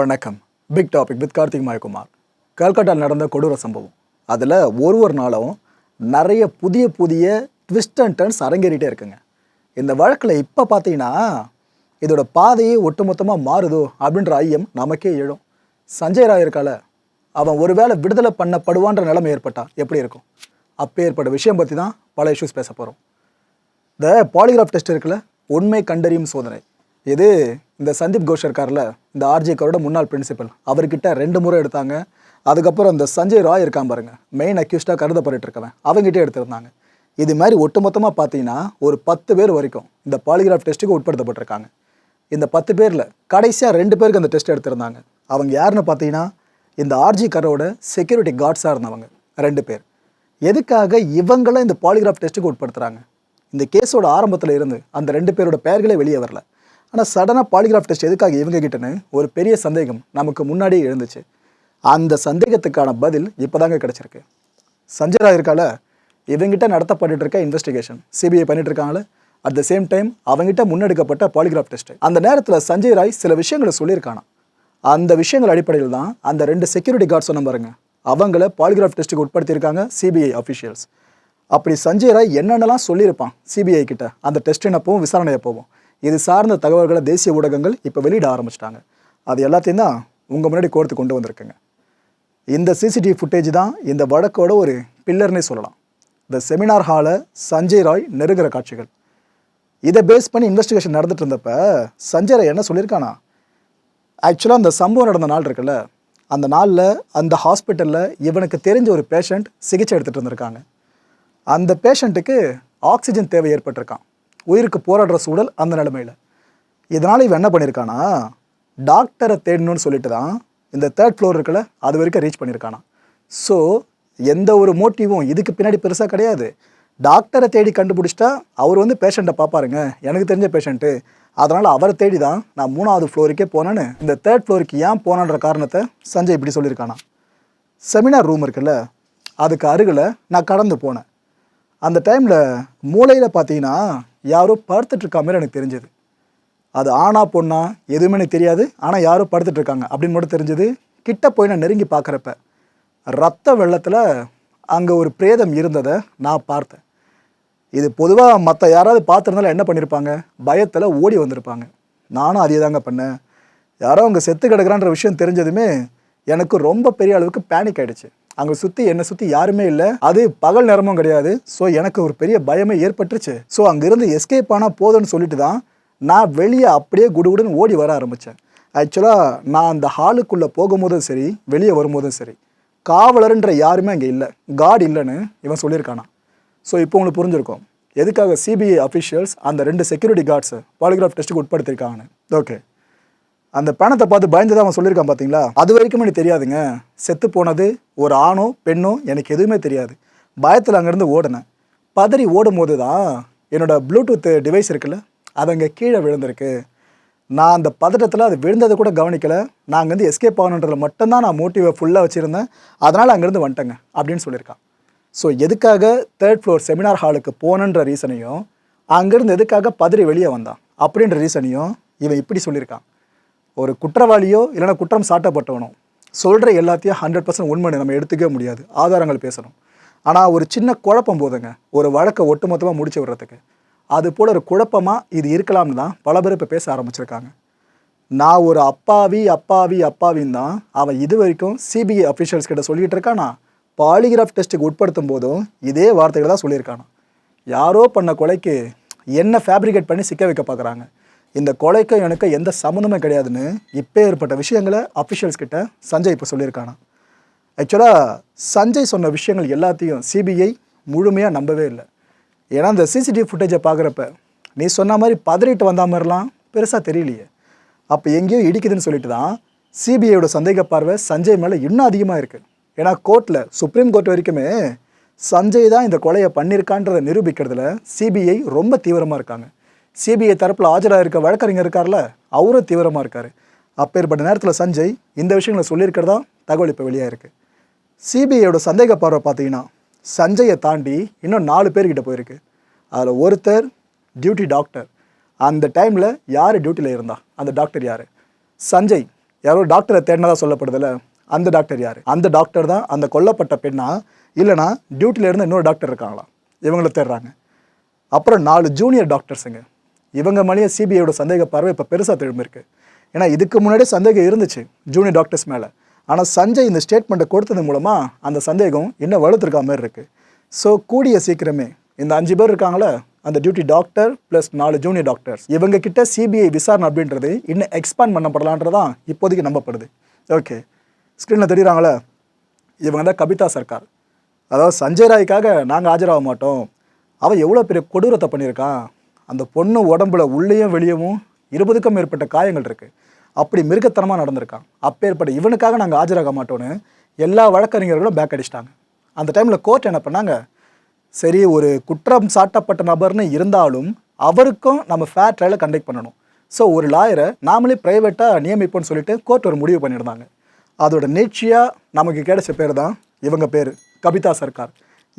வணக்கம். Big topic with Karthik Mayakumar. கல்கட்டாவில் நடந்த கொடூர சம்பவம். அதில் ஒரு ஒரு நாளும் நிறைய புதிய புதிய ட்விஸ்ட் அண்ட் டர்ன்ஸ் அரங்கேறிட்டே இருக்குங்க. இந்த வழக்கில் இப்போ பார்த்தீங்கன்னா இதோட பாதையே ஒட்டுமொத்தமாக மாறுதோ அப்படின்ற ஐயம் நமக்கே எழும். சஞ்சய் ராய் இருக்கால அவன் ஒருவேளை விடுதலை பண்ணப்படுவான்ற நிலைமை ஏற்பட்டா எப்படி இருக்கும்? அப்போ ஏற்பட்ட விஷயம் பற்றி தான் பல இஷ்யூஸ் பேச போகிறோம் இந்த பாலிகிராஃப் டெஸ்ட் இருக்குல்ல உண்மை கண்டறியும் சோதனை. இது இந்த சந்தீப் கோஷ் இருக்கார்ல இந்த ஆர்ஜே கரோட முன்னாள் பிரின்சிபல் அவர்கிட்ட ரெண்டு முறை எடுத்தாங்க. அதுக்கப்புறம் இந்த சஞ்சய் ராய் இருக்கான் பாருங்க மெயின் அக்யூஸ்டாக கருதப்பட்டு இருக்கவன் அவங்ககிட்ட எடுத்திருந்தாங்க. இது மாதிரி ஒட்டுமொத்தமாக பார்த்தீங்கன்னா ஒரு பத்து பேர் வரைக்கும் இந்த பாலிகிராஃப் டெஸ்ட்டுக்கு உட்படுத்தப்பட்டிருக்காங்க. இந்த பத்து பேரில் கடைசியாக ரெண்டு பேருக்கு அந்த டெஸ்ட் எடுத்திருந்தாங்க. அவங்க யாருன்னு பார்த்தீங்கன்னா இந்த ஆர்ஜி கரோட செக்யூரிட்டி கார்ட்ஸாக இருந்தவங்க ரெண்டு பேர். எதுக்காக இவங்களாம் இந்த பாலிகிராஃப் டெஸ்ட்டுக்கு உட்படுத்துகிறாங்க இந்த கேஸோட ஆரம்பத்தில் இருந்து அந்த ரெண்டு பேரோட பெயர்களே வெளியே வரல. ஆனால் சடனாக பாலிகிராஃப் டெஸ்ட் எதுக்காக இவங்க கிட்டன்னு ஒரு பெரிய சந்தேகம் நமக்கு முன்னாடியே எழுந்துச்சு. அந்த சந்தேகத்துக்கான பதில் இப்போதாங்க கிடச்சிருக்கு. சஞ்சய் ராய் இருக்கால இவங்கிட்ட நடத்தப்பட்டு இருக்க இன்வெஸ்டிகேஷன் சிபிஐ பண்ணிட்டு இருக்காங்களே அட் த சேம் டைம் அவங்ககிட்ட முன்னெடுக்கப்பட்ட பாலிகிராஃப் டெஸ்ட் அந்த நேரத்தில் சஞ்சய் ராய் சில விஷயங்களை சொல்லியிருக்கானா அந்த விஷயங்கள் அடிப்படையில் தான் அந்த ரெண்டு செக்யூரிட்டி கார்டு சொன்ன பாருங்க அவங்கள பாலிகிராஃப் டெஸ்ட்டுக்கு உட்படுத்தியிருக்காங்க சிபிஐ அஃபிஷியல்ஸ் அப்படி சஞ்சய் ராய் என்னென்னலாம் சொல்லியிருப்பான் சிபிஐ கிட்ட? அந்த டெஸ்ட் என்னப்பவும் விசாரணை போவோம். இது சார்ந்த தகவல்களை தேசிய ஊடகங்கள் இப்போ வெளியிட ஆரம்பிச்சிட்டாங்க. அது எல்லாத்தையும் தான் உங்கள் முன்னாடி கோர்த்து கொண்டு வந்திருக்குங்க. இந்த சிசிடிவி ஃபுட்டேஜ் தான் இந்த வழக்கோட ஒரு பில்லர்னே சொல்லலாம். இந்த செமினார் ஹாலை சஞ்சய் ராய் நெருங்குற காட்சிகள். இதை பேஸ் பண்ணி இன்வெஸ்டிகேஷன் நடந்துட்டு இருந்தப்ப சஞ்சய் ராய் என்ன சொல்லியிருக்கானா? ஆக்சுவலாக அந்த சம்பவம் நடந்த நாள் இருக்குல்ல. அந்த நாளில் அந்த ஹாஸ்பிட்டலில் இவனுக்கு தெரிஞ்ச ஒரு பேஷண்ட் சிகிச்சை எடுத்துகிட்டு இருந்திருக்காங்க அந்த பேஷண்ட்டுக்கு ஆக்சிஜன் தேவை ஏற்பட்டிருக்கான். உயிருக்கு போராடுற சூழல் அந்த நிலைமையில். இதனால் இவன் என்ன பண்ணியிருக்கானா டாக்டரை தேடணும்னு சொல்லிட்டு தான் இந்த தேர்ட் ஃப்ளோர் இருக்கல அது வரைக்கும் ரீச் பண்ணியிருக்கானா ஸோ எந்த ஒரு மோட்டிவும் இதுக்கு பின்னாடி பெருசாக கிடையாது. டாக்டரை தேடி கண்டுபிடிச்சிட்டா அவர் வந்து பேஷண்ட்டை பார்ப்பாருங்க எனக்கு தெரிஞ்ச பேஷண்ட்டு அதனால் அவரை தேடி தான் நான் மூணாவது ஃப்ளோருக்கே போனேன்னு இந்த தேர்ட் ஃப்ளோருக்கு ஏன் போனான்ற காரணத்தை சஞ்சய் இப்படி சொல்லியிருக்கானா. செமினார் ரூம் இருக்குல்ல அதுக்கு அருகில் நான் கடந்து போனேன். அந்த டைமில் மூளையில் பார்த்தீங்கன்னா யாரோ படுத்துட்ருக்க மாதிரி எனக்கு தெரிஞ்சது. அது ஆணா பொண்ணா எதுவுமே எனக்கு தெரியாது. ஆனால் யாரோ படுத்துட்ருக்காங்க அப்படின்னு மட்டும் தெரிஞ்சது. கிட்ட போய் நான் நெருங்கி பார்க்குறப்ப ரத்த வெள்ளத்தில் அங்கே ஒரு பிரேதம் இருந்ததை நான் பார்த்தேன். இது பொதுவாக மற்ற யாராவது பார்த்துருந்தாலும் என்ன பண்ணியிருப்பாங்க பயத்தில் ஓடி வந்திருப்பாங்க. நானும் அதே தாங்க பண்ணேன். யாரோ அங்கே செத்து கிடக்குறான்ற விஷயம் தெரிஞ்சதுமே எனக்கு ரொம்ப பெரிய அளவுக்கு பேனிக் ஆயிடுச்சு. அங்கே சுற்றி என்னை சுற்றி யாருமே இல்லை. அது பகல் நேரமும் கிடையாது. ஸோ எனக்கு ஒரு பெரிய பயமே ஏற்பட்டுருச்சு. ஸோ அங்கேருந்து எஸ்கேப் ஆனால் போதும்னு சொல்லிட்டு தான் நான் வெளியே அப்படியே குடுகுடுன்னு ஓடி வர ஆரம்பித்தேன் ஆக்சுவலாக நான் அந்த ஹாலுக்குள்ளே போகும்போதும் சரி வெளியே வரும்போதும் சரி காவலர்ன்ற யாருமே அங்கே இல்லை. காட் இல்லைன்னு இவன் சொல்லியிருக்கானா? ஸோ இப்போ உங்களுக்கு புரிஞ்சிருக்கும். எதுக்காக சிபிஐ அஃபிஷியல்ஸ் அந்த ரெண்டு செக்யூரிட்டி கார்ட்ஸை பாலிகிராஃப் டெஸ்ட்டுக்கு உட்படுத்திருக்காங்கன்னு ஓகே அந்த பணத்தை பார்த்து பயந்து அவன் சொல்லியிருக்கான் பார்த்தீங்களா அது வரைக்கும் எனக்கு தெரியாதுங்க. செத்து போனது ஒரு ஆணோ பெண்ணோ எனக்கு எதுவுமே தெரியாது. பயத்தில் அங்கேருந்து ஓடினேன். பதறி ஓடும் போது தான் என்னோட ப்ளூடூத் டிவைஸ் இருக்குல்ல அது அங்கே கீழே விழுந்திருக்கு. நான் அந்த பதட்டத்தில் அது விழுந்ததை கூட கவனிக்கலை. நான் அங்கேருந்து எஸ்கேப் ஆகணுன்றதில் மட்டும்தான் நான் மோட்டிவை ஃபுல்லாக வச்சுருந்தேன். அதனால் அங்கேருந்து வந்துட்டேங்க அப்படின்னு சொல்லியிருக்கான். ஸோ எதுக்காக தேர்ட் ஃப்ளோர் செமினார் ஹாலுக்கு போனன்ற ரீசனையும் அங்கேருந்து எதுக்காக பதறி வெளியே வந்தான்? அப்படின்ற ரீசனையும் இவன் இப்படி சொல்லியிருக்கான். ஒரு குற்றவாளியோ இல்லைன்னா குற்றம் சாட்டப்பட்டவனோ சொல்கிற எல்லாத்தையும் ஹண்ட்ரட் பர்சன்ட் உண்மை நம்ம எடுத்துக்கவே முடியாது. ஆதாரங்கள் பேசணும். ஆனால் ஒரு சின்ன குழப்பம் போதுங்க. ஒரு வழக்கை ஒட்டுமொத்தமாக முடிச்சு விடுறதுக்கு. அது போல் ஒரு குழப்பமாக இது இருக்கலாம்னு தான் பல பேர் இப்போ பேச ஆரம்பிச்சிருக்காங்க. நான் ஒரு அப்பாவி அப்பாவி அப்பாவின்னு தான் அவன் இது வரைக்கும் சிபிஐ அஃபிஷியல்ஸ் கிட்ட சொல்லிகிட்டு இருக்கானா? பாலிகிராஃப் டெஸ்ட்டுக்கு உட்படுத்தும் போதும் இதே வார்த்தைகளை தான் சொல்லியிருக்கானா? யாரோ பண்ண கொலைக்கு என்ன ஃபேப்ரிகேட் பண்ணி சிக்க வைக்க பார்க்குறாங்க இந்த கொலைக்கும் எனக்கு எந்த சம்மந்தமே கிடையாதுன்னு இப்போ ஏற்பட்ட விஷயங்களை அஃபிஷியல்ஸ் கிட்ட சஞ்சய் இப்போ சொல்லியிருக்கானா. ஆக்சுவலாக சஞ்சய் சொன்ன விஷயங்கள் எல்லாத்தையும் சிபிஐ முழுமையாக நம்பவே இல்லை. ஏன்னா அந்த சிசிடிவி ஃபுட்டேஜை பார்க்குறப்ப நீ சொன்ன மாதிரி பதறிட்டு வந்த மாதிரிலாம் பெருசாக தெரியலையே. அப்போ எங்கேயோ இடிக்குதுன்னு சொல்லிட்டு தான் சிபிஐயோட சந்தேக பார்வை சஞ்சய் மேலே இன்னும் அதிகமாக இருக்குது ஏன்னா கோர்ட்டில் சுப்ரீம் கோர்ட் வரைக்குமே சஞ்சய் தான் இந்த கொலையை பண்ணியிருக்கான்றதை நிரூபிக்கிறதுல சிபிஐ ரொம்ப தீவிரமாக இருக்காங்க. சிபிஐ தரப்பில் ஆஜராக இருக்க வழக்கறிஞர் இருக்கார்ல அவரும் தீவிரமாக இருக்கார். அப்பேற்பட்ட நேரத்தில் சஞ்சய் இந்த விஷயங்களை சொல்லியிருக்கிறதா தகவல் இப்போ வெளியாக இருக்குது சிபிஐயோட சந்தேக பார்வை பார்த்தீங்கன்னா சஞ்சயை தாண்டி இன்னும் நாலு பேர்கிட்ட போயிருக்கு. அதில் ஒருத்தர் டியூட்டி டாக்டர். அந்த டைமில் யார் டியூட்டியில் இருந்தா? அந்த டாக்டர் யார்? சஞ்சய். யாரோ டாக்டரை தேடினதா சொல்லப்படுதுல்ல அந்த டாக்டர் யார்? அந்த டாக்டர் தான் அந்த கொல்லப்பட்ட பெண்ணா? இல்லைனா டியூட்டியில் இருந்து இன்னொரு டாக்டர் இருக்காங்களா? இவங்களை தேடுறாங்க. அப்புறம் நாலு ஜூனியர் டாக்டர்ஸுங்க. இவங்க மேலேயே சிபிஐயோட சந்தேக பார்வை இப்போ பெருசாக திரும்பியிருக்கு. ஏன்னா இதுக்கு முன்னாடி சந்தேகம் இருந்துச்சு ஜூனியர் டாக்டர்ஸ் மேலே. ஆனால் சஞ்சய் இந்த ஸ்டேட்மெண்ட்டை கொடுத்தது மூலமாக அந்த சந்தேகம் இன்னும் வலுத்துருக்கா மாதிரி இருக்குது ஸோ கூடிய சீக்கிரமே இந்த அஞ்சு பேர் இருக்காங்களே அந்த டியூட்டி டாக்டர் ப்ளஸ் நாலு ஜூனியர் டாக்டர்ஸ் இவங்க கிட்ட சிபிஐ விசாரணை அப்படின்றது இன்னும் எக்ஸ்பேண்ட் பண்ணப்படலான்றதான் இப்போதைக்கு நம்பப்படுது. ஓகே ஸ்க்ரீனில் தெரியுறாங்களே? இவங்க தான் கபிதா சர்க்கார் அதாவது சஞ்சய் ராய்க்காக நாங்கள் ஆஜராக மாட்டோம். அவன் எவ்வளோ பெரிய கொடூரத்தை பண்ணியிருக்கான்? அந்த பொண்ணு உடம்புல உள்ளேயும் வெளியவும் இருபதுக்கும் மேற்பட்ட காயங்கள் இருக்குது அப்படி மிருகத்தனமாக நடந்திருக்கான். அப்பேற்பட்ட இவனுக்காக நாங்கள் ஆஜராக மாட்டோன்னு எல்லா வழக்கறிஞர்களும் பேக் அடிச்சிட்டாங்க. அந்த டைமில் கோர்ட் என்ன பண்ணாங்க? சரி ஒரு குற்றம் சாட்டப்பட்ட நபர்னு இருந்தாலும் அவருக்கும் நம்ம ஃபேர் ட்ரையலை கண்டக்ட் பண்ணணும். ஸோ ஒரு லாயரை நாமளே ப்ரைவேட்டாக நியமிப்போம்னு சொல்லிட்டு கோர்ட் ஒரு முடிவு பண்ணியிருந்தாங்க. அதோட நீட்சியாக நமக்கு கிடைச்ச பேர் தான் இவங்க பேர். கபிதா சர்க்கார்.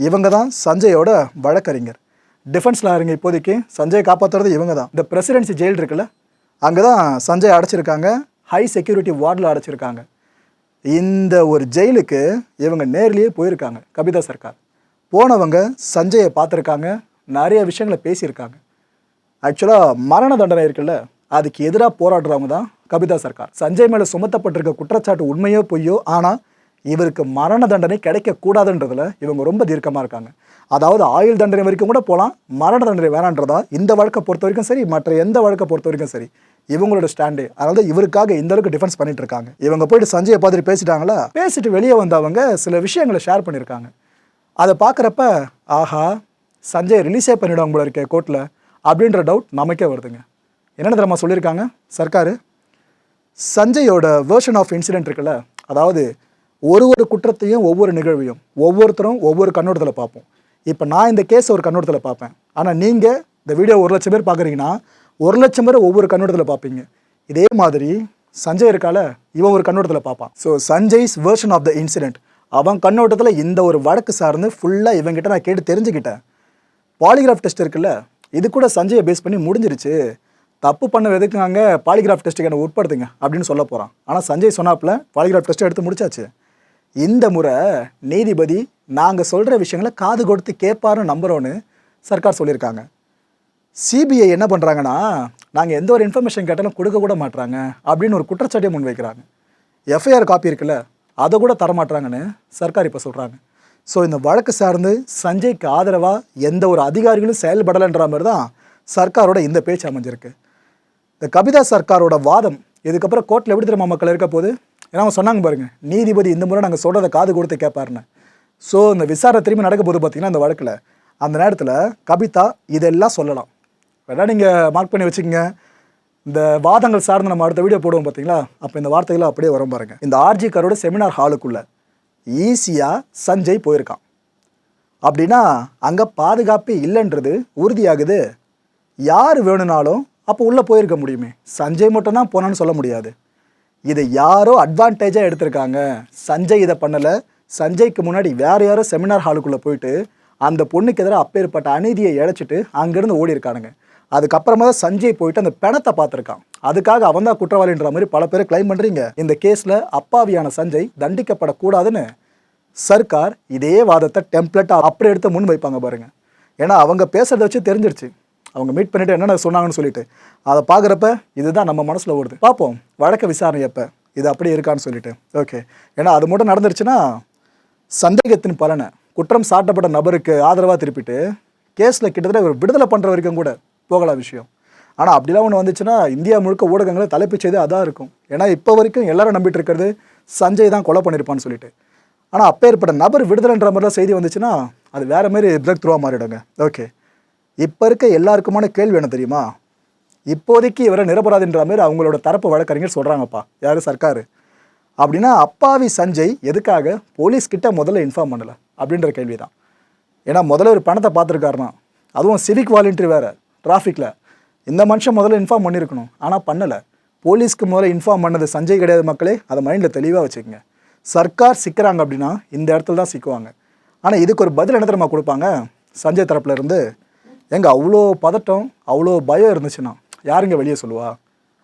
இவங்க தான் சஞ்சயோட வழக்கறிஞர். டிஃபென்ஸில் இருங்க இப்போதைக்கு. சஞ்சய் காப்பாற்றுறது இவங்க தான் இந்த பிரசிடென்சி ஜெயில் இருக்குல்ல அங்கே தான் சஞ்சய் அடைச்சிருக்காங்க. ஹை செக்யூரிட்டி வார்டில் அடைச்சிருக்காங்க. இந்த ஒரு ஜெயிலுக்கு இவங்க நேர்லேயே போயிருக்காங்க கபிதா சர்க்கார் போனவங்க சஞ்சயை பார்த்துருக்காங்க நிறைய விஷயங்களை பேசியிருக்காங்க. ஆக்சுவலாக மரண தண்டனை இருக்குல்ல அதுக்கு எதிராக போராடுறவங்க தான் கபிதா சர்க்கார் சஞ்சய் மேலே சுமத்தப்பட்டிருக்க குற்றச்சாட்டு உண்மையோ பொய்யோ ஆனால் இவருக்கு மரண தண்டனை கிடைக்கக்கூடாதுன்றதுல இவங்க ரொம்ப தீர்க்கமாக இருக்காங்க. அதாவது ஆயுள் தண்டனை வரைக்கும் கூட போகலாம் மரண தண்டனை வேணான்றதா? இந்த வழக்கை பொறுத்த வரைக்கும் சரி மற்ற எந்த வழக்கை பொறுத்த வரைக்கும் சரி இவங்களோட ஸ்டாண்டு அதாவது இவருக்காக இந்த அளவுக்கு டிஃபென்ஸ் பண்ணிட்டு இருக்காங்க. இவங்க போயிட்டு சஞ்சயை பார்த்துட்டு பேசிட்டாங்களா? பேசிட்டு வெளியே வந்தவங்க சில விஷயங்களை ஷேர் பண்ணியிருக்காங்க அதை பார்க்குறப்ப ஆஹா சஞ்சய் ரிலீஸே பண்ணிவிடுவாங்க போல இருக்கே கோர்ட்டில் அப்படின்ற டவுட் நமக்கே வருதுங்க. என்னென்ன தெரியுமா சொல்லியிருக்காங்க? சர்க்கார் சஞ்சயோட வேர்ஷன் ஆஃப் இன்சிடென்ட் இருக்குல்ல அதாவது ஒரு ஒரு குற்றத்தையும் ஒவ்வொரு நிகழ்வையும் ஒவ்வொருத்தரும் ஒவ்வொரு கண்ணோட்டத்தில் பார்ப்போம். இப்போ நான் இந்த கேஸ் ஒரு கண்ணோட்டத்தில் பார்ப்பேன். ஆனால் நீங்கள் இந்த வீடியோ ஒரு லட்சம் பேர் பார்க்குறீங்கன்னா ஒரு லட்சம் பேர் ஒவ்வொரு கண்ணோட்டத்தில் பார்ப்பீங்க. இதே மாதிரி சஞ்சய் இருக்கால இவன் ஒரு கண்ணோட்டத்தில் பார்ப்பான். So Sanjay's version of the incident அவன் கண்ணோட்டத்தில் இந்த ஒரு வழக்கு சார்ந்து ஃபுல்லாக இவங்கிட்ட நான் கேட்டு தெரிஞ்சுக்கிட்டேன். பாலிகிராஃப் டெஸ்ட் இருக்குல்ல இது கூட சஞ்சயை பேஸ் பண்ணி முடிஞ்சிருச்சு. தப்பு பண்ண எதுக்குங்க பாலிகிராஃப் டெஸ்ட்டுக்கு என்ன உட்படுத்துங்க அப்படின்னு சொல்ல போகிறான் ஆனால் சஞ்சய் சொன்னாப்பில் பாலிகிராஃப் டெஸ்ட்டை எடுத்து முடிச்சாச்சு. இந்த முறை நீதிபதி நாங்கள் சொல்கிற விஷயங்களை காது கொடுத்து கேட்பாருன்னு நம்புகிறோன்னு சர்க்கார் சொல்லியிருக்காங்க. சிபிஐ என்ன பண்ணுறாங்கன்னா நாங்கள் எந்த ஒரு இன்ஃபர்மேஷன் கேட்டாலும் கொடுக்க கூட மாட்டுறாங்க அப்படின்னு ஒரு குற்றச்சாட்டை முன்வைக்கிறாங்க. எஃப்ஐஆர் காப்பி இருக்குல்ல அதை கூட தரமாட்டுறாங்கன்னு சர்க்கார் இப்போ சொல்கிறாங்க ஸோ இந்த வழக்கு சார்ந்து சஞ்சய்க்கு ஆதரவாக எந்த ஒரு அதிகாரிகளும் செயல்படலைன்ற மாதிரி தான் சர்க்காரோட இந்த பேச்சு அமைஞ்சிருக்கு. இந்த கபிதா சர்க்காரோட வாதம் இதுக்கப்புறம் கோர்ட்டில் எப்படி தெரியுமா மக்கள் இருக்க போது ஏன்னா அவங்க சொன்னாங்க பாருங்க நீதிபதி இந்த முறை நாங்கள் சொல்கிறத காது கொடுத்து கேட்பாருன்னு. ஸோ இந்த விசாரணை திரும்பி நடக்க போது பார்த்தீங்கன்னா இந்த வழக்கில். அந்த நேரத்தில் கபிதா இதெல்லாம் சொல்லலாம். வேணா நீங்கள் மார்க் பண்ணி வச்சுக்கோங்க. இந்த வாதங்கள் சார்ந்து நம்ம அடுத்த வீடியோ போடுவோம் பார்த்தீங்களா அப்போ இந்த வார்த்தைகளை அப்படியே வரும் பாருங்க. இந்த ஆர்ஜி காரோட செமினார் ஹாலுக்குள்ள ஈஸியாக சஞ்சய் போயிருக்கான். அப்படின்னா அங்கே பாதுகாப்பே இல்லைன்றது உறுதியாகுது. யார் வேணும்னாலும் அப்போ உள்ளே போயிருக்க முடியுமே. சஞ்சய் மட்டும்தான் போனான்னு சொல்ல முடியாது. இதை யாரோ அட்வான்டேஜாக எடுத்திருக்காங்க. சஞ்சய் இதை பண்ணலை. சஞ்சய்க்கு முன்னாடி வேற யாரோ செமினார் ஹாலுக்குள்ளே போயிட்டு அந்த பொண்ணுக்கு எதிராக அப்பேற்பட்ட அநீதியை இழைச்சிட்டு அங்கேருந்து ஓடி இருக்கானுங்க. அதுக்கப்புறமா தான் சஞ்சய் போயிட்டு அந்த பிணத்தை பார்த்துருக்கான். அதுக்காக அவன் தான் குற்றவாளின்ற மாதிரி பல பேர் கிளைம் பண்ணுறீங்க இந்த கேஸில் அப்பாவியான சஞ்சய் தண்டிக்கப்படக்கூடாதுன்னு சர்க்கார் இதே வாதத்தை டெம்ப்ளெட்டாக அப்படி எடுத்து முன் வைப்பாங்க பாருங்கள் ஏன்னா அவங்க பேசுகிறத வச்சு தெரிஞ்சிருச்சு. அவங்க மீட் பண்ணிட்டு என்னென்ன சொன்னாங்கன்னு சொல்லிட்டு அதை பார்க்குறப்ப இதுதான் நம்ம மனசில் ஓடுது. பார்ப்போம். வழக்க விசாரணை எப்போ இது அப்படியே இருக்கான்னு சொல்லிட்டு. ஓகே ஏன்னா அது மட்டும் நடந்துருச்சுன்னா சந்தேகத்தின் பலனை குற்றம் சாட்டப்பட்ட நபருக்கு ஆதரவாக திருப்பிட்டு கேஸில் கிட்டத்தட்ட ஒரு விடுதலை பண்ணுற வரைக்கும் கூட போகலாம் விஷயம். ஆனால் அப்படிலாம் ஒன்று வந்துச்சுன்னா இந்தியா முழுக்க ஊடகங்களை தலைப்புச் செய்தி அதான் இருக்கும். ஏன்னா இப்போ வரைக்கும் எல்லாரும் நம்பிட்டு இருக்கிறது சஞ்சய் தான் கொலை பண்ணியிருப்பான்னு சொல்லிட்டு. ஆனால் அப்போ ஏற்பட்ட நபர் விடுதலைன்ற மாதிரிலாம் செய்தி வந்துச்சுன்னா அது வேறு மாதிரி பிரேக் த்ரூவாக மாறிடுங்க. ஓகே இப்போ இருக்க எல்லாருக்குமான கேள்வி என்ன தெரியுமா? இப்போதைக்கு இவரை நிரபராதின்ற மாதிரி அவங்களோட தரப்பு வழக்கறிஞர் சொல்கிறாங்கப்பா யார்? சர்க்கார். அப்படின்னா அப்பாவி சஞ்சய் எதுக்காக போலீஸ்கிட்ட முதல்ல இன்ஃபார்ம் பண்ணலை? அப்படின்ற கேள்வி தான் ஏன்னா முதல்ல ஒரு பணத்தை பார்த்துருக்காருனா அதுவும் சிவிக் வாலண்டியர் வேறு டிராஃபிக்கில் இந்த மனுஷன் முதல்ல இன்ஃபார்ம் பண்ணியிருக்கணும் ஆனால் பண்ணலை. போலீஸ்க்கு முதல்ல இன்ஃபார்ம் பண்ணது சஞ்சய் கிடையாது மக்களே. அதை மைண்டில் தெளிவாக வச்சுக்கோங்க. சர்க்கார் சிக்கிறாங்க அப்படின்னா இந்த இடத்துல தான் சிக்குவாங்க. ஆனால் இதுக்கு ஒரு பதில் என்ன தெரியுமா கொடுப்பாங்க? சஞ்சய் தரப்புல இருந்து எங்க அவ்வளோ பதட்டம் அவ்வளோ பயம் இருந்துச்சுன்னா யாருங்க வெளியே சொல்லுவா?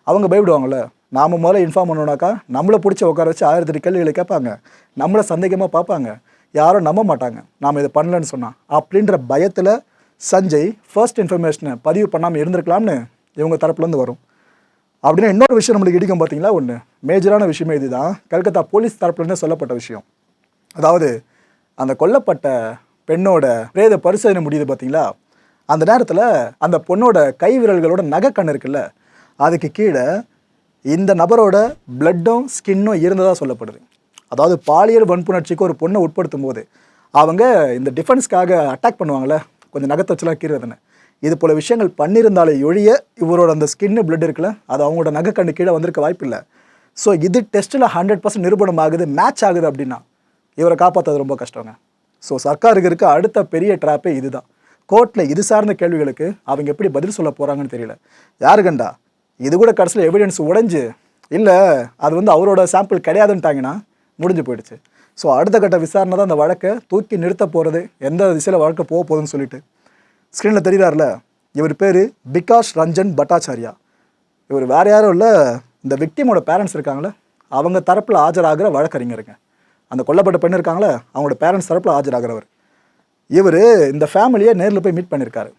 அவங்க பயப்படுவாங்கள்ல நாம் முதல்ல இன்ஃபார்ம் பண்ணோன்னாக்கா நம்மளை பிடிச்சி உட்கார வச்சு ஆயிரத்தி எட்டு கேள்விகளை கேட்பாங்க. நம்மளை சந்தேகமாக பார்ப்பாங்க. யாரும் நம்ப மாட்டாங்க. நாம் இதை பண்ணலன்னு சொன்னால் அப்படின்ற பயத்தில் சஞ்சய் ஃபர்ஸ்ட் இன்ஃபர்மேஷனை பதிவு பண்ணாமல் இருந்திருக்கலாம்னு இவங்க தரப்புலேருந்து வரும். அப்படின்னா இன்னொரு விஷயம் நம்மளுக்கு இடிக்கும் பார்த்தீங்களா ஒன்று மேஜரான விஷயமே இதுதான். கல்கத்தா போலீஸ் தரப்புலேருந்து சொல்லப்பட்ட விஷயம். அதாவது அந்த கொல்லப்பட்ட பெண்ணோட பிரேத பரிசோதனை முடியுது பார்த்தீங்களா? அந்த நேரத்தில் அந்த பொண்ணோட கை விரல்களோட நகைக்கண் இருக்குல்ல அதுக்கு கீழே இந்த நபரோட பிளட்டும் ஸ்கின்னும் இருந்ததாக சொல்லப்படுது. அதாவது பாலியல் வன்புணர்ச்சிக்கு ஒரு பொண்ணை உட்படுத்தும் போது அவங்க இந்த டிஃபென்ஸ்க்காக அட்டாக் பண்ணுவாங்கள்ல கொஞ்சம் நகத்தை வச்சுலாம் கீறதுன்னு. இது போல விஷயங்கள் பண்ணியிருந்தாலே ஒழிய இவரோட அந்த ஸ்கின்னு பிளட் இருக்குல்ல அது அவங்களோட நகைக்கண்ணு கீழே வந்திருக்க வாய்ப்பில்லை ஸோ இது டெஸ்ட்டில் ஹண்ட்ரட் பர்சன்ட் நிரூபணம் ஆகுது மேட்ச் ஆகுது அப்படின்னா இவரை காப்பாற்றுறது ரொம்ப கஷ்டங்க. ஸோ சர்க்காருக்கு இருக்க அடுத்த பெரிய ட்ராப்பே இதுதான். கோர்ட்டில் இது சார்ந்த கேள்விகளுக்கு அவங்க எப்படி பதில் சொல்ல போகிறாங்கன்னு தெரியல. யாரு கண்டா? இது கூட கடைசியில் எவிடன்ஸ் உடைஞ்சு இல்லை அது வந்து அவரோட சாம்பிள் கிடையாதுன்ட்டாங்கன்னா முடிஞ்சு போயிடுச்சு. ஸோ அடுத்த கட்ட விசாரணை தான் அந்த வழக்கை தூக்கி நிறுத்த போகிறது எந்த திசையில் வழக்கு போக போகுதுன்னு சொல்லிட்டு. ஸ்க்ரீனில் தெரியுறாருல இவர் பேர் பிகாஷ் ரஞ்சன் பட்டாச்சாரியா. இவர் வேறு யாரும் இல்லை இந்த விக்டிமோட பேரண்ட்ஸ் இருக்காங்களே அவங்க தரப்பில் ஆஜராகிற வழக்கறிஞருங்க. அந்த கொல்லப்பட்ட பெண் இருக்காங்களே அவங்களோட பேரண்ட்ஸ் தரப்பில் ஆஜராகிறவர். இவர் இந்த ஃபேமிலியை நேரில் போய் மீட் பண்ணியிருக்காரு.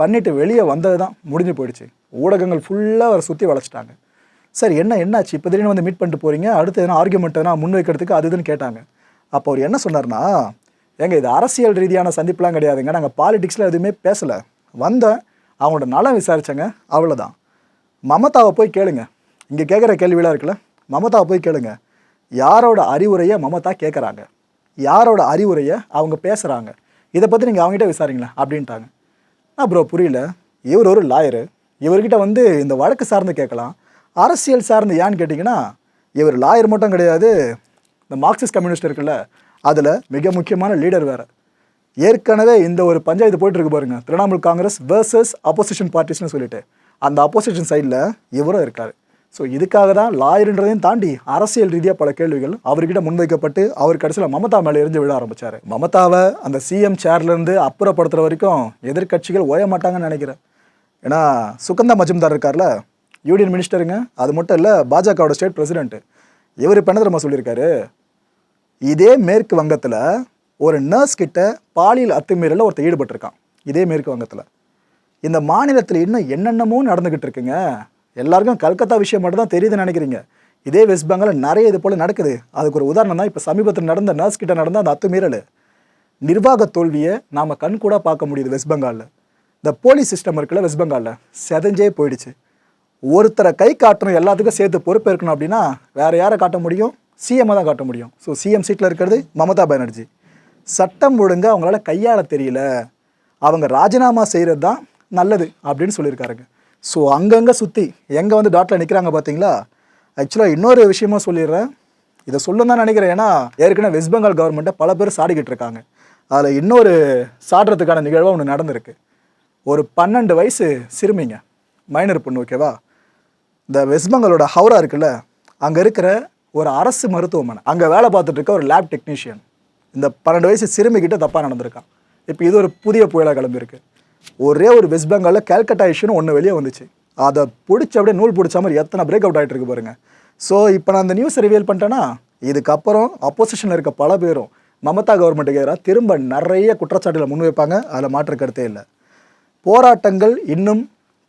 பண்ணிவிட்டு வெளியே வந்தது தான் முடிஞ்சு போயிடுச்சு. ஊடகங்கள் ஃபுல்லாக அவரை சுற்றி வளைச்சிட்டாங்க. சரி என்ன என்னாச்சு? இப்போ திடீர்னு வந்து மீட் பண்ணிட்டு போகிறீங்க அடுத்து எதனா ஆர்குமெண்ட் எதனா முன்வைக்கிறதுக்கு அது இதுன்னு கேட்டாங்க. அப்போ அவர் என்ன சொன்னார்னா எங்கள் இது அரசியல் ரீதியான சந்திப்புலாம் கிடையாதுங்க. நாங்கள் பாலிடிக்ஸில் எதுவுமே பேசலை. வந்தேன். அவங்களோட நலம் விசாரித்தேங்க அவ்வளோதான் மமதாவை போய் கேளுங்க. இங்கே கேட்குற கேள்வியெல்லாம் இருக்குல்ல? மமதாவை போய் கேளுங்க. யாரோட அறிவுரையை மமதா கேட்குறாங்க யாரோட அறிவுரையை அவங்க பேசுகிறாங்க இதை பற்றி நீங்கள் அவங்ககிட்ட விசாரிங்களேன் அப்படின்ட்டாங்க. ஆ ப்ரோ புரியல. இவர் ஒரு லாயரு இவர்கிட்ட வந்து இந்த வழக்கு சார்ந்து கேட்கலாம். அரசியல் சார்ந்து ஏன்னு கேட்டிங்கன்னா இவர் லாயர் மட்டும் கிடையாது இந்த மார்க்சிஸ்ட் கம்யூனிஸ்ட் இருக்குல்ல அதில் மிக முக்கியமான லீடர் வேறு. ஏற்கனவே இந்த ஒரு பஞ்சாயத்து போயிட்டுருக்கு பாருங்கள் பாருங்க திரிணாமுல் காங்கிரஸ் வேர்சஸ் அப்போசிஷன் பார்ட்டிஸ்னு சொல்லிட்டு. அந்த அப்போசிஷன் சைடில் இவரும் இருக்கார். ஸோ இதுக்காக தான் லாயர்ன்றதையும் தாண்டி அரசியல் ரீதியாக பல கேள்விகள் அவர்கிட்ட முன்வைக்கப்பட்டு அவர் கடைசியில் மமதா மேலே எரிஞ்சு விழ ஆரம்பிச்சார். மமதாவை அந்த சிஎம் சேர்லேருந்து அப்புறப்படுத்துகிற வரைக்கும் எதிர்க்கட்சிகள் ஓய மாட்டாங்கன்னு நினைக்கிறேன். ஏன்னா சுகந்தா மஜும்தார் இருக்கார்ல யூனியன் மினிஸ்டருங்க அது மட்டும் இல்லை பாஜகவோட ஸ்டேட் பிரசிடென்ட்டு இவர் இப்போ என்ன தெரியுமா சொல்லியிருக்காரு? இதே மேற்கு வங்கத்தில் ஒரு நர்ஸ் கிட்ட பாலியல் அத்துமீறலில் ஒருத்தர் ஈடுபட்டிருக்கான். இதே மேற்கு வங்கத்தில். இந்த மாநிலத்தில் இன்னும் என்னென்னமோ நடந்துக்கிட்டு இருக்குங்க. எல்லாருக்கும் கல்கத்தா விஷயம் மட்டும் தான் தெரியுதுன்னு நினைக்கிறீங்க. இதே வெஸ்ட் பெங்காலில் நிறைய இது போல் நடக்குது. அதுக்கு ஒரு உதாரணம் தான் இப்போ சமீபத்தில் நடந்த நர்ஸ் கிட்ட நடந்த அந்த அத்துமீறல். நிர்வாக தோல்வியை நாம் கண் கூட பார்க்க முடியுது வெஸ்ட் பெங்காலில் இந்த போலீஸ் சிஸ்டம் இருக்குல்ல வெஸ்ட் பெங்காலில் செதஞ்சே போயிடுச்சு. ஒருத்தரை கை காட்டணும் எல்லாத்துக்கும் சேர்த்து பொறுப்பேற்கணும் அப்படின்னா வேறு யாரை காட்ட முடியும்? சிஎம்மை தான் காட்ட முடியும். ஸோ சிஎம் சீட்டில் இருக்கிறது மமதா பானர்ஜி. சட்டம் ஒழுங்கு அவங்களால கையாள தெரியல. அவங்க ராஜினாமா செய்கிறது தான் நல்லது அப்படின்னு சொல்லியிருக்காருங்க. ஸோ அங்கங்கே சுற்றி எங்கே வந்து டாட்டில் நிற்கிறாங்க பார்த்தீங்களா ஆக்சுவலாக இன்னொரு விஷயமும் சொல்லிடுறேன். இதை சொல்லணும் தான் நினைக்கிறேன். ஏன்னா ஏற்கனவே வெஸ்ட் பெங்கால் கவர்மெண்ட்டை பல பேர் சாடிக்கிட்டு இருக்காங்க. அதில் இன்னொரு சாடுறதுக்கான நிகழ்வாக ஒன்று நடந்திருக்கு. ஒரு பன்னெண்டு வயசு சிறுமிங்க. மைனர் பொண்ணு ஓகேவா இந்த வெஸ்ட் பெங்காலோட ஹவுரா இருக்குல்ல அங்கே இருக்கிற ஒரு அரசு மருத்துவமனை. அங்கே வேலை பார்த்துட்டு இருக்க ஒரு லேப் டெக்னீஷியன் இந்த பன்னெண்டு வயசு சிறுமிக்கிட்ட தப்பாக நடந்திருக்கான். இப்போ இது ஒரு புதிய புயலாக கிளம்பியிருக்கு. ஒரே ஒரு வெஸ்ட் பெங்காலில் கேல்கட்டா இஷ்யூன்னு ஒன்று வெளியே வந்துச்சு. அதை பிடிச்ச அப்படியே நூல் பிடிச்ச மாதிரி எத்தனை பிரேக் அவுட் ஆகிட்டு இருக்கு பாருங்கள் ஸோ இப்போ நான் அந்த நியூஸை ரிவீல் பண்ணிட்டேன்னா இதுக்கப்புறம் அப்போசிஷனில் இருக்க பல பேரும் மமதா கவர்மெண்ட்டுக்கு எதிராக திரும்ப நிறைய குற்றச்சாட்டுகளை முன்வைப்பாங்க அதில் மாற்று கருத்தே இல்லை. போராட்டங்கள் இன்னும்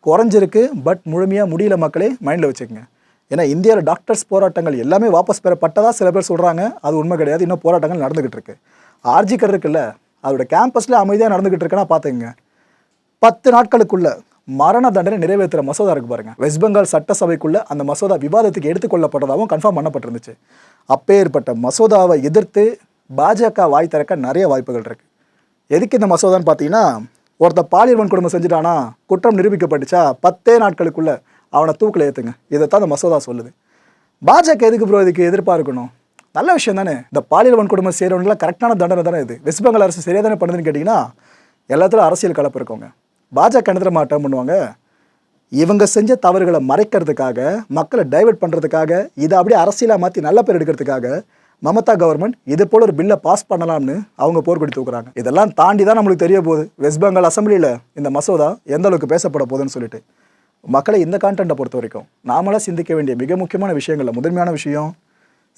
குறைஞ்சிருக்கு. பட் முழுமையாக முடியல மக்களே மைண்டில் வச்சுக்கோங்க. ஏன்னா இந்தியாவில் டாக்டர்ஸ் போராட்டங்கள் எல்லாமே வாபஸ் பெறப்பட்டதாக சில பேர் சொல்கிறாங்க அது உண்மை கிடையாது. இன்னும் போராட்டங்கள் நடந்துக்கிட்டு இருக்கு. ஆர்ஜிக்கர் இருக்குல்ல அதோட கேம்பஸில் அமைதியாக நடந்துக்கிட்டு இருக்குன்னா பார்த்துங்க பத்து நாட்களுக்குள்ள மரண தண்டனை நிறைவேற்றுற மசோதா இருக்கு பாருங்க. வெஸ்ட் பெங்கால் சட்டசபைக்குள்ள அந்த மசோதா விவாதத்துக்கு எடுத்துக்கொள்ளப்பட்டதாகவும் கன்ஃபார்ம் பண்ணப்பட்டிருந்துச்சு. அப்பேற்பட்ட மசோதாவை எதிர்த்து பாஜக வாய் திறக்க நிறைய வாய்ப்புகள் இருக்கு. எதுக்கு இந்த மசோதான்னு பார்த்தீங்கன்னா ஒருத்த பாலியல் வன்கொடுமை செஞ்சுட்டானா குற்றம் நிரூபிக்கப்பட்டுச்சா பத்தே நாட்களுக்குள்ள அவனை தூக்கில் ஏற்றுங்க இதைத்தான் அந்த மசோதா சொல்லுது. பாஜக எதுக்கு ப்ரோ இதுக்கு எதிர்ப்பாக இருக்கணும் நல்ல விஷயம் தானே. இந்த பாலியல் வன்கொடுமை செய்கிறவங்களாம் கரெக்டான தண்டனை தானே இது. வெஸ்ட் பெங்கால் அரசு சரியாக தானே பண்ணுதுன்னு கேட்டிங்கன்னா எல்லாத்துலையும் அரசியல் கலப்பு இருக்கவங்க. பாஜக என்ன தெரியுமா பண்ணுவாங்க. இவங்க செஞ்ச தவறுகளை மறைக்கிறதுக்காக மக்களை டைவர்ட் பண்ணுறதுக்காக இதை அப்படியே அரசியலாக மாற்றி நல்ல பேர் எடுக்கிறதுக்காக மமதா கவர்மெண்ட் இது போல் ஒரு பில்லை பாஸ் பண்ணலாம்னு அவங்க போர்க்கொடி தூக்குறாங்க. இதெல்லாம் தாண்டி தான் நம்மளுக்கு தெரிய போகுது. வெஸ்ட் பெங்கால் அசம்பிளியில் இந்த மசோதா எந்த அளவுக்கு பேசப்பட போகுதுன்னு சொல்லிட்டு. மக்களை இந்த கான்டென்ட்டை பொறுத்த வரைக்கும் நாமளாக சிந்திக்க வேண்டிய மிக முக்கியமான விஷயங்களில் முதன்மையான விஷயம்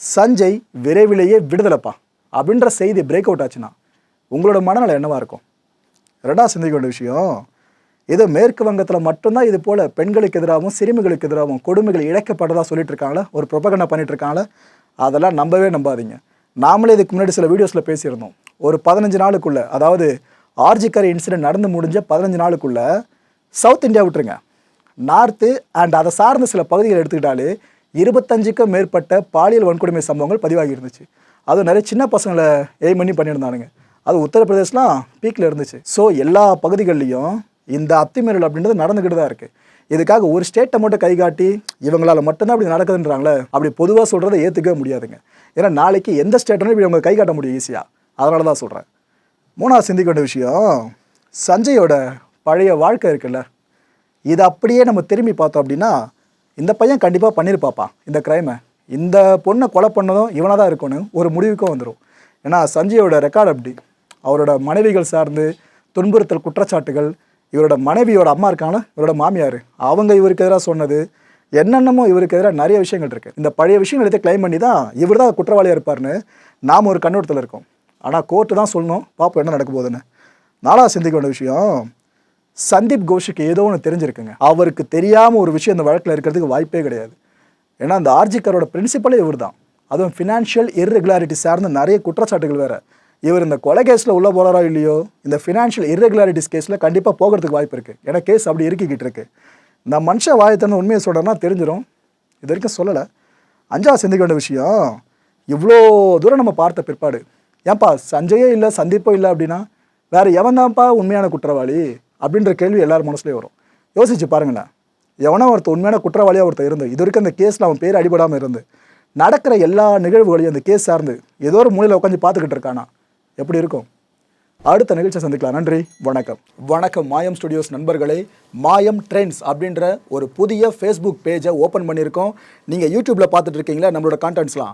சஞ்சய் விரைவிலேயே விடுதலைப்பா அப்படின்ற செய்தி பிரேக் அவுட் ஆச்சுன்னா உங்களோட மனநிலை என்னவாக இருக்கும்? ரெண்டாவது சிந்திக்க வேண்டிய விஷயம் ஏதோ மேற்கு வங்கத்தில் மட்டும்தான் இது போல் பெண்களுக்கு எதிராகவும் சிறுமிகளுக்கு எதிராகவும் கொடுமைகள் இழைக்கப்பட்டதாக சொல்லிட்டு இருக்காங்களே ஒரு ப்ரொபகண்டா பண்ணிட்டு இருக்காங்களே அதெல்லாம் நம்பவே நம்பாதீங்க. நாமளே இதுக்கு முன்னாடி சில வீடியோஸில் பேசியிருந்தோம். ஒரு பதினஞ்சு நாளுக்குள்ளே அதாவது ஆர்ஜிக்கரை இன்சிடென்ட் நடந்து முடிஞ்ச பதினஞ்சு நாளுக்குள்ளே சவுத் இந்தியா விட்டுருங்க. நார்த்து அண்ட் அதை சார்ந்த சில பகுதிகள் எடுத்துக்கிட்டாலே இருபத்தஞ்சுக்கும் மேற்பட்ட பாலியல் வன்கொடுமை சம்பவங்கள் பதிவாகி இருந்துச்சு. அதுவும் நிறைய சின்ன பசங்களை எய்ம் பண்ணி பண்ணியிருந்தானுங்க. அது உத்தரப்பிரதேசலாம் பீக்கில் இருந்துச்சு. ஸோ எல்லா பகுதிகள்லேயும் இந்த அத்துமீறல் அப்படின்றது நடந்துக்கிட்டு தான் இருக்குது இதுக்காக ஒரு ஸ்டேட்டை மட்டும் கை காட்டி இவங்களால் மட்டும்தான் அப்படி நடக்குதுன்றாங்களே அப்படி பொதுவாக சொல்கிறத ஏற்றுக்கவே முடியாதுங்க. ஏன்னா நாளைக்கு எந்த ஸ்டேட்டும் இப்படி அவங்க கை காட்ட முடியும் ஈஸியாக அதனால தான் சொல்கிறேன் மூணாவது சிந்திக்க வேண்டிய விஷயம் சஞ்சயோட பழைய வாழ்க்கை இருக்குல்ல இதை அப்படியே நம்ம திரும்பி பார்த்தோம் அப்படின்னா இந்த பையன் கண்டிப்பாக பண்ணியிருப்பாப்பா இந்த க்ரைமை இந்த பொண்ணை கொலை பண்ணதும் இவனாக தான் இருக்கணும் ஒரு முடிவுக்கும் வந்துடும் ஏன்னா சஞ்சயோட ரெக்கார்டு அப்படி அவரோட மனைவிகள் சார்ந்து துன்புறுத்தல் குற்றச்சாட்டுகள் இவரோட மனைவியோட அம்மா இருக்காங்களா? இவரோட மாமியார். அவங்க இவருக்கு எதிராக சொன்னது என்னென்னமோ இவருக்கு எதிராக நிறைய விஷயங்கள் இருக்குது இந்த பழைய விஷயங்கள் எடுத்து க்ளைம் பண்ணி தான் இவர் தான் குற்றவாளியாக இருப்பார்னு நாம் ஒரு கண்ணோட்டத்தில் இருக்கோம். ஆனால் கோர்ட்டு தான் சொல்லணும். பார்ப்போம் என்ன நடக்க போகுதுன்னு. நாளாக சிந்திக்க வேண்டிய விஷயம் சந்தீப் கோஷுக்கு ஏதோ ஒன்று தெரிஞ்சிருக்குங்க. அவருக்கு தெரியாமல் ஒரு விஷயம் இந்த வழக்கில் இருக்கிறதுக்கு வாய்ப்பே கிடையாது. ஏன்னா அந்த ஆர்ஜிக்கரோட பிரின்சிபலே இவர் தான் அதுவும் ஃபினான்ஷியல் இர்ரெகுலாரிட்டி சார்ந்த நிறைய குற்றச்சாட்டுகள் வேறு. இவர் இந்த கொலை கேஸில் உள்ள போகிறாரோ இல்லையோ இந்த ஃபினான்ஷியல் இரெகுலாரிட்டிஸ் கேஸில் கண்டிப்பாக போகிறதுக்கு வாய்ப்பு இருக்குது ஏன்னா கேஸ் அப்படி இருக்கிக்கிட்டு இருக்கு. இந்த மனுஷன் வாயத்தன்னு உண்மையை சொல்கிறேன்னா தெரிஞ்சிடும் இது வரைக்கும் சொல்லலை. அஞ்சா சிந்திக்க வேண்டிய விஷயம் இவ்வளோ தூரம் நம்ம பார்த்த பிற்பாடு. ஏன்பா சஞ்சயே இல்லை சந்திப்போ இல்லை அப்படின்னா வேறு எவன் தான்ப்பா உண்மையான குற்றவாளி அப்படின்ற கேள்வி எல்லார் மனசுலேயும் வரும். யோசிச்சு பாருங்களேன். எவனோ ஒருத்தர் உண்மையான குற்றவாளியாக ஒருத்தர் இருந்து இது வரைக்கும் அந்த கேஸில் அவன் பேர் அடிபடாமல் இருந்து நடக்கிற எல்லா நிகழ்வுகளையும் அந்த கேஸ் சார்ந்து ஏதோ ஒரு மூலையில் உட்காந்து பார்த்துக்கிட்டு இருக்கானா? எப்படி இருக்கும்? அடுத்த நிகழ்ச்சியை சந்திக்கலாம். நன்றி வணக்கம். வணக்கம் மாயம் ஸ்டுடியோஸ் நண்பர்களே. மாயம் ட்ரெண்ட்ஸ் அப்படின்ற ஒரு புதிய ஃபேஸ்புக் பேஜை ஓப்பன் பண்ணியிருக்கோம். நீங்கள் யூடியூப்பில் பார்த்துட்டு இருக்கீங்களா? நம்மளோட கான்டென்ட்ஸ்லாம்